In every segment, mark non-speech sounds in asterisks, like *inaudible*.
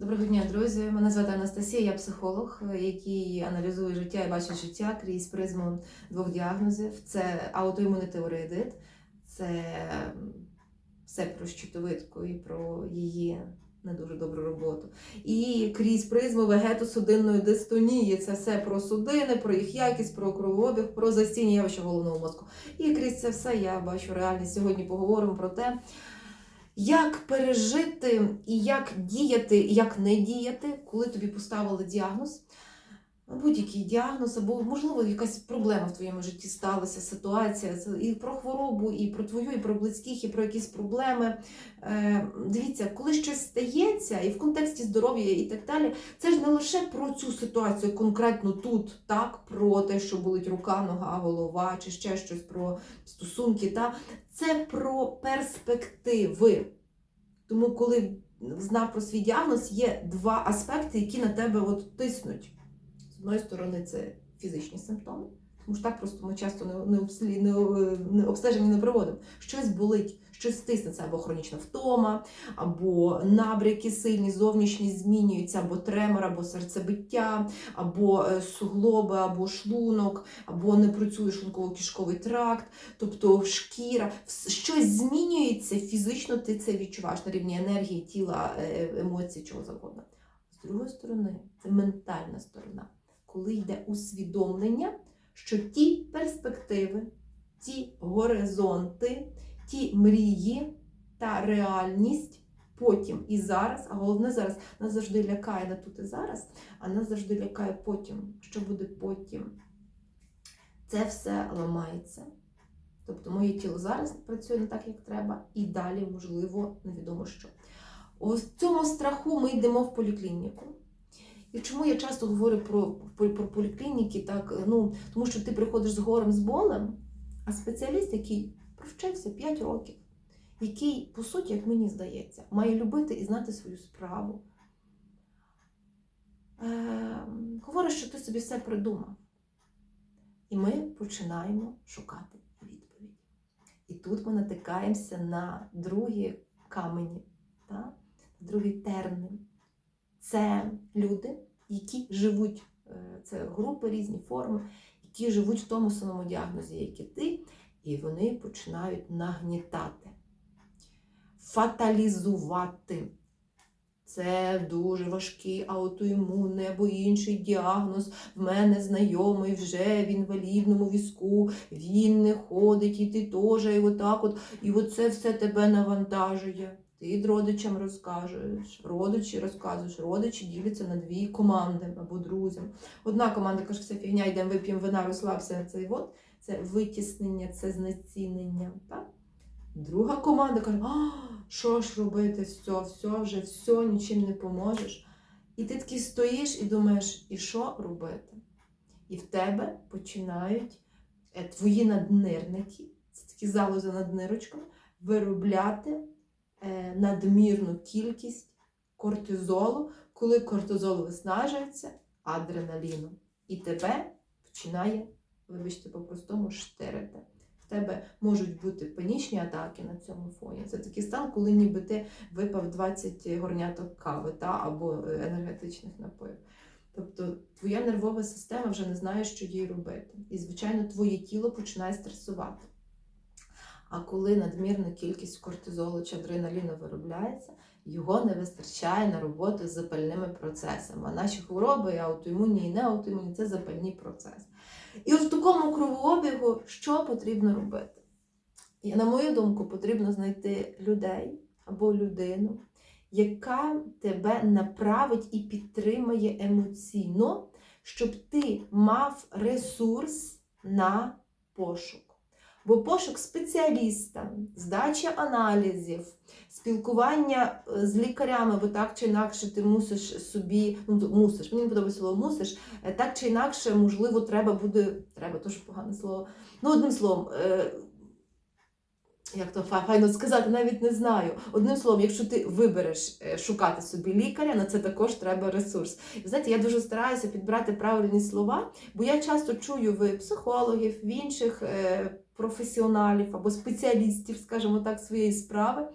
Доброго дня, друзі. Мене звати Анастасія, я психолог, який аналізує життя і бачить життя крізь призму двох діагнозів: це аутоімунний теоредит, це все про щитовидку і про її не дуже добру роботу. І крізь призму вегетосудинної дистонії. Це все про судини, про їх якість, про кровообіг, про застійні явища головного мозку. І крізь це все я бачу реальність. Сьогодні поговоримо про те. Як пережити і як діяти, і як не діяти, коли тобі поставили діагноз, будь-який діагноз, або, можливо, якась проблема в твоєму житті сталася, ситуація і про хворобу, і про твою, і про близьких, і про якісь проблеми. Е, Дивіться, коли щось стається, і в контексті здоров'я і так далі, це ж не лише про цю ситуацію конкретно тут, так, про те, що болить рука, нога, голова, чи ще щось про стосунки. Та? Це про перспективи. Тому, коли знав про свій діагноз, є два аспекти, які на тебе от тиснуть. З одної сторони, це фізичні симптоми, тому що так просто ми часто не, обслі, не, не обстеження не проводимо. Щось болить, щось тисне, це або хронічна втома, або набряки сильні, зовнішні змінюються, або тремор, або серцебиття, або е, суглоби, або шлунок, або не працює шлунково-кишковий тракт, тобто шкіра, щось змінюється фізично, ти це відчуваєш на рівні енергії, тіла, е, емоцій, чого завгодно. З другої сторони, це ментальна сторона, коли йде усвідомлення, що ті перспективи, ті горизонти, ті мрії та реальність потім і зараз, а головне зараз нас завжди лякає не тут і зараз, а нас завжди лякає потім. Що буде потім? Це все ламається. Тобто моє тіло зараз працює не так, як треба, і далі, можливо, невідомо що. В цьому страху ми йдемо в поліклініку. І чому я часто говорю про, про, поліклініки, так, ну, тому що ти приходиш з горем, з болем, а спеціаліст, який провчився 5 років, який, по суті, як мені здається, має любити і знати свою справу, е, говорить, що ти собі все придумав. І ми починаємо шукати відповідь. І тут ми натикаємося на другі камені, та? другий термін. Це люди, які живуть, е, це групи різні форми, які живуть в тому самому діагнозі, як і ти, і вони починають нагнітати, фаталізувати. Це дуже важкий аутоімунний або інший діагноз. В мене знайомий вже в інвалідному візку, він не ходить, і ти теж, і отак от. І оце все тебе навантажує. Ти родичам розкажеш, родичі розказуєш, родичі діляться на дві команди або друзям. Одна команда каже, все фігня, йдемо вип'ємо вина, розслабся. Цей от, це витіснення, це знецінення. Так? Друга команда каже, а, що ж робити, все, все, вже все, нічим не поможеш. І ти такий стоїш і думаєш, і що робити? І в тебе починають е, твої наднирники, це такі залози над нирочками, виробляти надмірну кількість кортизолу, коли кортизол виснажується адреналіном. І тебе починає, вибачте, по-простому штирити. В тебе можуть бути панічні атаки на цьому фоні. Це такий стан, коли ніби ти випав 20 горняток кави та, або е, енергетичних напоїв. Тобто твоя нервова система вже не знає, що їй робити. І, звичайно, твоє тіло починає стресувати. А коли надмірна кількість кортизолу чи адреналіну виробляється, його не вистачає на роботу з запальними процесами. А наші хвороби, і аутоімунні і неаутоімунні це запальні процеси. І в такому кровообігу що потрібно робити? І, на мою думку, потрібно знайти людей або людину, яка тебе направить і підтримає емоційно, щоб ти мав ресурс на пошук. Бо пошук спеціаліста, здача аналізів, спілкування е, з лікарями, бо так чи інакше ти мусиш собі, ну мусиш, мені не подобається слово мусиш, е, так чи інакше, можливо, треба буде, треба теж погане слово. Ну, одним словом, е, як то файно сказати, навіть не знаю. Одним словом, якщо ти вибереш шукати собі лікаря, на це також треба ресурс. Знаєте, я дуже стараюся підбирати правильні слова, бо я часто чую в психологів, в інших професіоналів або спеціалістів, скажімо так, своєї справи.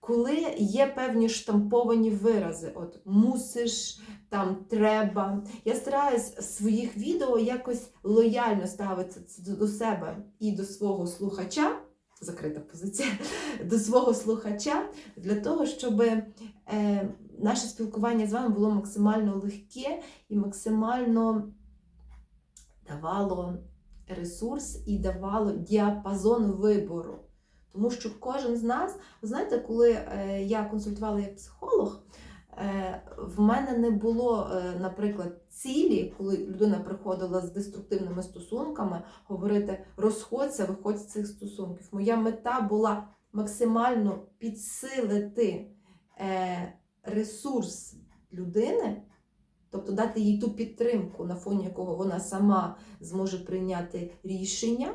коли є певні штамповані вирази, от мусиш, там треба. Я стараюсь в своїх відео якось лояльно ставитися до себе і до свого слухача. Закрита позиція *laughs* до свого слухача для того, щоб е, наше спілкування з вами було максимально легке і максимально давало ресурс і давало діапазон вибору. Тому що кожен з нас, ви знаєте, коли е, я консультувала як психолог, е, в мене не було, е, наприклад, цілі, коли людина приходила з деструктивними стосунками, говорити розходься, виходь з цих стосунків. Моя мета була максимально підсилити ресурс людини, тобто дати їй ту підтримку, на фоні якого вона сама зможе прийняти рішення.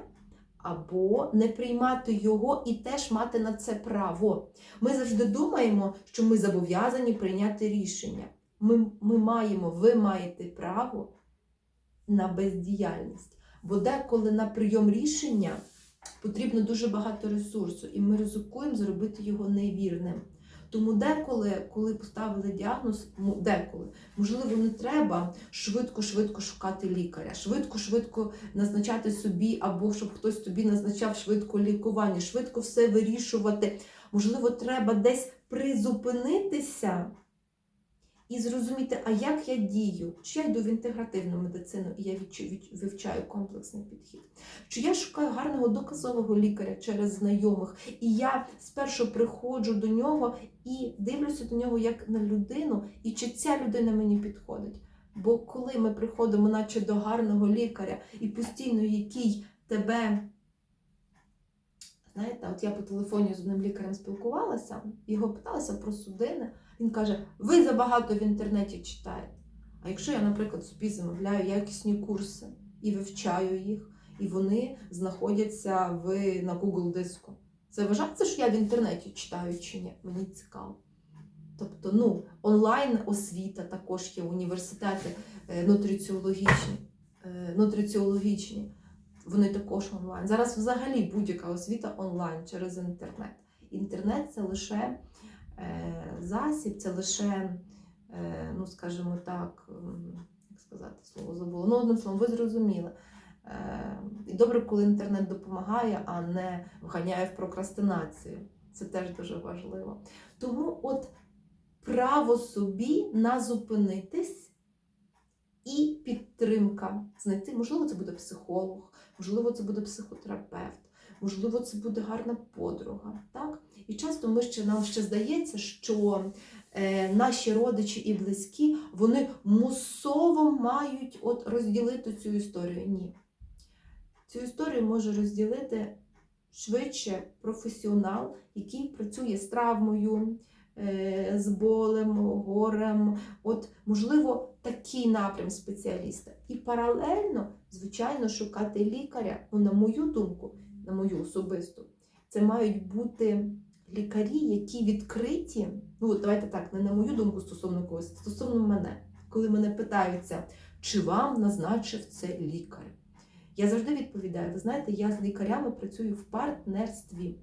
Або не приймати його і теж мати на це право. Ми завжди думаємо, що ми зобов'язані прийняти рішення. Ми, ми маємо, ви маєте право на бездіяльність. Бо деколи на прийом рішення потрібно дуже багато ресурсу, і ми ризикуємо зробити його невірним. Тому деколи, коли поставили діагноз, деколи, можливо, не треба швидко-швидко шукати лікаря, швидко-швидко назначати собі, або щоб хтось тобі назначав швидко лікування, швидко все вирішувати. Можливо, треба десь призупинитися і зрозуміти, а як я дію, чи я йду в інтегративну медицину і я вивчаю комплексний підхід, чи я шукаю гарного доказового лікаря через знайомих, і я спершу приходжу до нього і дивлюся до нього як на людину, і чи ця людина мені підходить. Бо коли ми приходимо, наче до гарного лікаря, і постійно який тебе. Знаєте, от я по телефоні з одним лікарем спілкувалася, його питалася про судини. Він каже: ви забагато в інтернеті читаєте. А якщо я, наприклад, собі замовляю якісні курси і вивчаю їх, і вони знаходяться в, на Google диску, це вважається, що я в інтернеті читаю чи ні? Мені цікаво. Тобто, ну, онлайн освіта також є університети е, нутриціологічні. е, нутриціологічні. Вони також онлайн. Зараз взагалі будь-яка освіта онлайн через інтернет. Інтернет це лише засіб, це лише, е, ну скажімо так, як сказати слово забула. Ну, одним словом, ви зрозуміли. Е, і добре, коли інтернет допомагає, а не вганяє в прокрастинацію. Це теж дуже важливо. Тому от право собі на зупинитись і підтримка знайти. Можливо, це буде психолог, можливо, це буде психотерапевт, можливо, це буде гарна подруга. Так? І часто ми ще, нам ще здається, що е, наші родичі і близькі вони мусово мають от розділити цю історію. Ні. Цю історію може розділити швидше професіонал, який працює з травмою, е, з болем, горем. От, можливо, такий напрям спеціаліста. І паралельно, звичайно, шукати лікаря, ну, на мою думку, на мою особисту, це мають бути лікарі, які відкриті. Ну, давайте так, не на мою думку стосовно когось, стосовно мене. Коли мене питаються, чи вам назначив це лікар? Я завжди відповідаю: ви знаєте, я з лікарями працюю в партнерстві.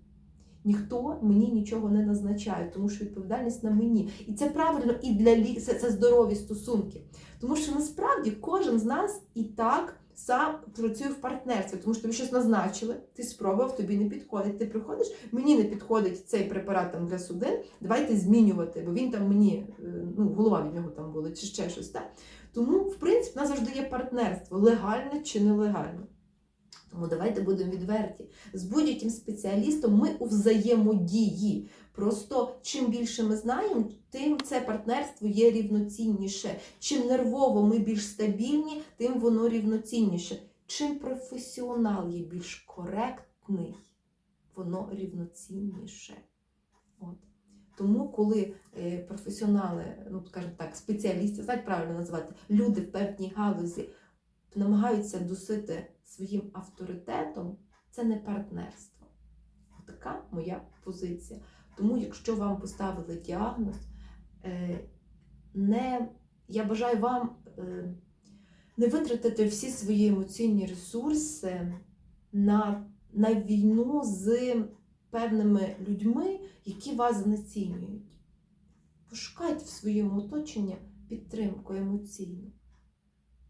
Ніхто мені нічого не назначає, тому що відповідальність на мені. І це правильно і для лі... це, це здорові стосунки. Тому що насправді кожен з нас і так сам працює в партнерстві, тому що тобі щось назначили, ти спробував, тобі не підходить. Ти приходиш, мені не підходить цей препарат там для судин, давайте змінювати, бо він там мені, е, ну, голова від нього там була, чи ще щось. Так? Тому, в принципі, в нас завжди є партнерство, легальне чи нелегальне. Тому давайте будемо відверті. З будь-яким спеціалістом ми у взаємодії. Просто чим більше ми знаємо, тим це партнерство є рівноцінніше. Чим нервово ми більш стабільні, тим воно рівноцінніше. Чим професіонал є більш коректний, воно рівноцінніше. От. Тому, коли е, професіонали, ну скажімо так, спеціалісти, знають правильно називати, люди в певній галузі намагаються досити своїм авторитетом, це не партнерство. Така моя позиція. Тому, якщо вам поставили діагноз, е, не, я бажаю вам е, не витратити всі свої емоційні ресурси на, на війну з певними людьми, які вас знецінюють. Пошукайте в своєму оточенні підтримку емоційну.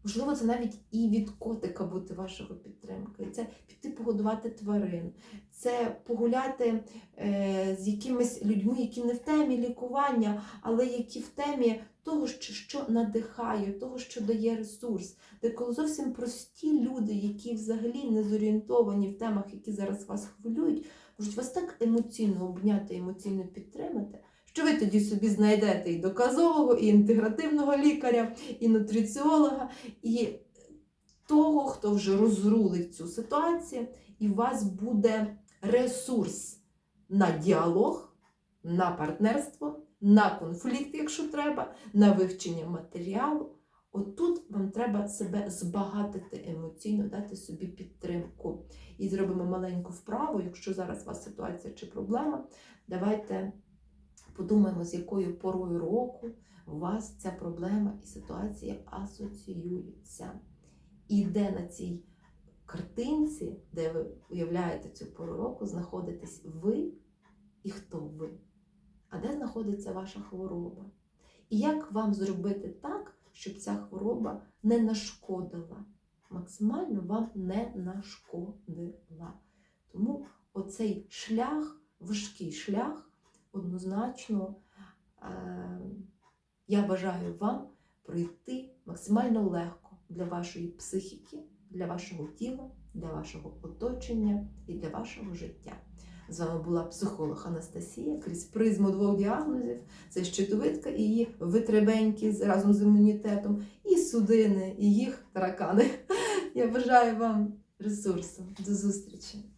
Можливо, це навіть і від котика бути вашого підтримкою. Це піти погодувати тварин, це погуляти е, з якимись людьми, які не в темі лікування, але які в темі того, що, що надихає, того, що дає ресурс. Де коли зовсім прості люди, які взагалі не зорієнтовані в темах, які зараз вас хвилюють, можуть вас так емоційно обняти, емоційно підтримати. Що ви тоді собі знайдете і доказового, і інтегративного лікаря, і нутриціолога, і того, хто вже розрулить цю ситуацію, і у вас буде ресурс на діалог, на партнерство, на конфлікт, якщо треба, на вивчення матеріалу. Отут вам треба себе збагатити емоційно, дати собі підтримку. І зробимо маленьку вправу, якщо зараз у вас ситуація чи проблема, давайте подумаємо, з якою порою року у вас ця проблема і ситуація асоціюються. І де на цій картинці, де ви уявляєте цю пору року, знаходитесь ви і хто ви? А де знаходиться ваша хвороба? І як вам зробити так, щоб ця хвороба не нашкодила? Максимально вам не нашкодила. Тому оцей шлях, важкий шлях, однозначно е, я бажаю вам пройти максимально легко для вашої психіки, для вашого тіла, для вашого оточення і для вашого життя. З вами була психолог Анастасія крізь призму двох діагнозів: це щитовидка і її витребеньки разом з імунітетом, і судини, і їх таракани. *laughs* Я бажаю вам ресурсу. До зустрічі!